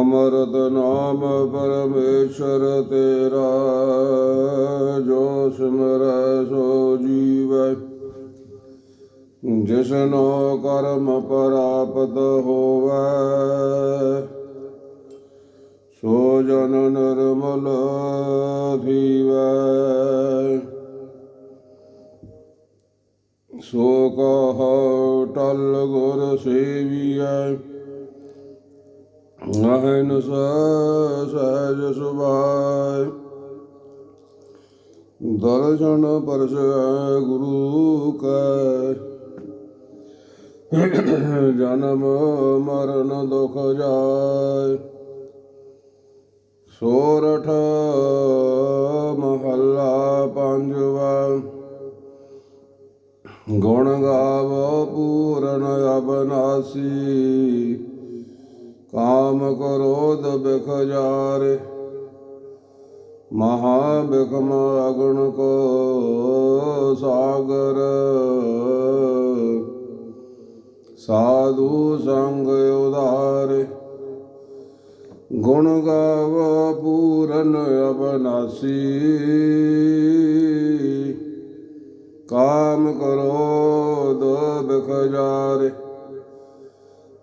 ਅਮਰਤ ਨਾਮ ਪਰਮੇਸ਼ਰ ਤੇਰਾ, ਜੋ ਸਿਮਰੈ ਸੋ ਜੀਵੈ। ਜਿਸਨੋ ਕਰਮ ਪ੍ਰਾਪਤ ਹੋਵੈ, ਸੋ ਜਨ ਨਿਰਮਲ ਥੀਵੈ। ਸੋ ਕਹ, ਟਲ ਗੁਰ ਸੇਵੀਐ। ਅਹਨ ਸਹਿਜ ਸੁਭਾਇ ਦਰਸ਼ਨ ਪਰਸ ਗੁਰੂ ਕੈ ਜਨਮ ਮਰਨ ਦੁਖ ਜਾਇ ਸੋਰਠ ਮਹੱਲਾ ਪੰਜਵਾ। ਗੁਣ ਗਾਵੋ ਪੂਰਨ ਅਬਨਾਸੀ ਕਾਮ ਕ੍ਰੋਧ ਬਿਖ ਜਾਰੇ ਮਹਾ ਬਿਖਮ ਅਗਣ ਕੋ ਸਾਗਰ। ਸਾਧੂ ਸੰਗ ਉਧਾਰੇ, ਗੁਣ ਗਾਵੋ ਪੂਰਨ ਅਬਨਾਸੀ। ਕਾਮ ਕਰੋ ਬਿਖ ਜਾਰੇ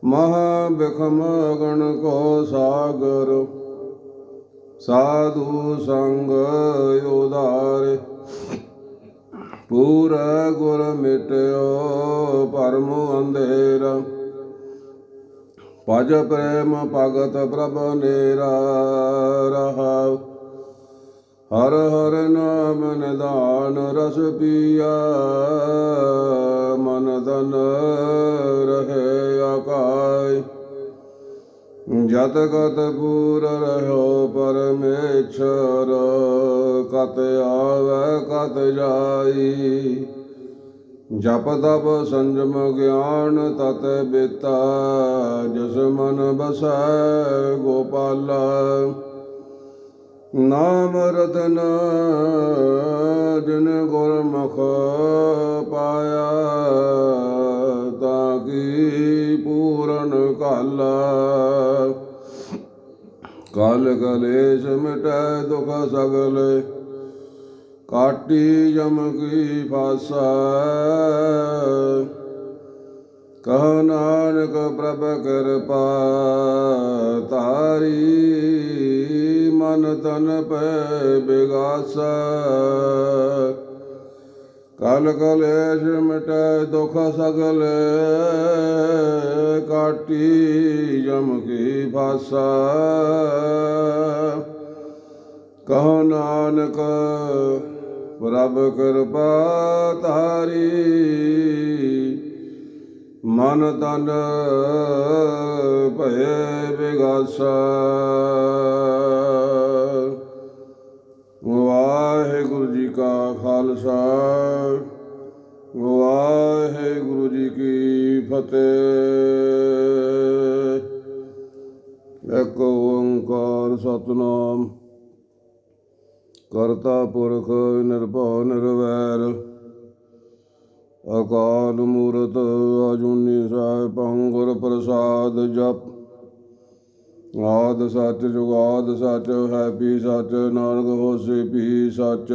ਮਹਾ ਬਿਖਮ ਗਣ ਕੋ ਸਾਗਰ, ਸਾਧੂ ਸੰਗ ਉਧਾਰੇ। ਪੂਰਾ ਗੁਰ ਮਿਟਿਓ ਪਰਮ ਅੰਧੇਰਾ। ਭਜ ਪ੍ਰੇਮ ਭਗਤ ਪ੍ਰਭ ਨੇਰਾ ਰਹਾਉ। ਹਰ ਹਰ ਨਾਮ ਨਿਦਾਨ ਰਸ ਪੀਆ, ਮਨ ਤਨ ਰਹੇ। ਆਕਾਇ ਜਤ ਕਤ ਪੂਰ ਰਹਿਓ ਪਰਮੇਸ਼ਰ, ਕਤ ਆਵੈ ਕਤ ਜਾਈ। ਜਪ ਤਪ ਸੰਜਮ ਗਿਆਨ ਤਤ ਬਿਤਾ, ਜਸ ਮਨ ਬਸੈ ਗੋਪਾਲਾ। ਨਾਮ ਰਤਨ, ਜਨ ਗੁਰਮੁਖ ਪਾਇਆ। ਕਲ ਕਲੇਸ਼ ਮਿਟੈ ਦੁਖ ਸਗਲੇ, ਕਾਟੀ ਜਮ ਕੀ ਫਾਸਾ ਕਹ ਨਾਨਕ ਪ੍ਰਭ ਕਿਰਪਾ ਤਾਰੀ ਮਨ ਤਨ ਪੈ ਬਿਗਾਸਾ। ਕਲ ਕਲੇਸ਼ ਮਿਟੈ ਦੁਖ ਸਗਲੇ, ਕਾਟੀ ਜਮ ਕੀ ਫਾਸਾ। ਕਹੋ ਨਾਨਕ, ਪ੍ਰਭ ਕਿਰਪਾ ਧਾਰੀ। ਮਨ ਤਨ ਭਏ ਬਿਗਾਸਾ। ਵਾਹਿਗੁਰੂ ਜੀ ਕੀ ਫਤਿਹ। ਇੱਕ ਓੰਕਾਰ ਸਤਨਾਮ, ਕਰਤਾ ਪੁਰਖ ਨਿਰਭਉ ਨਿਰਵੈਰ। ਅਕਾਲ ਮੂਰਤ ਅਜੂਨੀ ਸਾਹਿਬੰ ਗੁਰ ਪ੍ਰਸਾਦ ਜਪ। ਆਦ ਸੱਚ ਜੁਗਾਦ ਸੱਚ, ਹੈ ਵੀ ਸੱਚ, ਨਾਨਕ ਹੋਸੀ ਪੀ ਸੱਚ।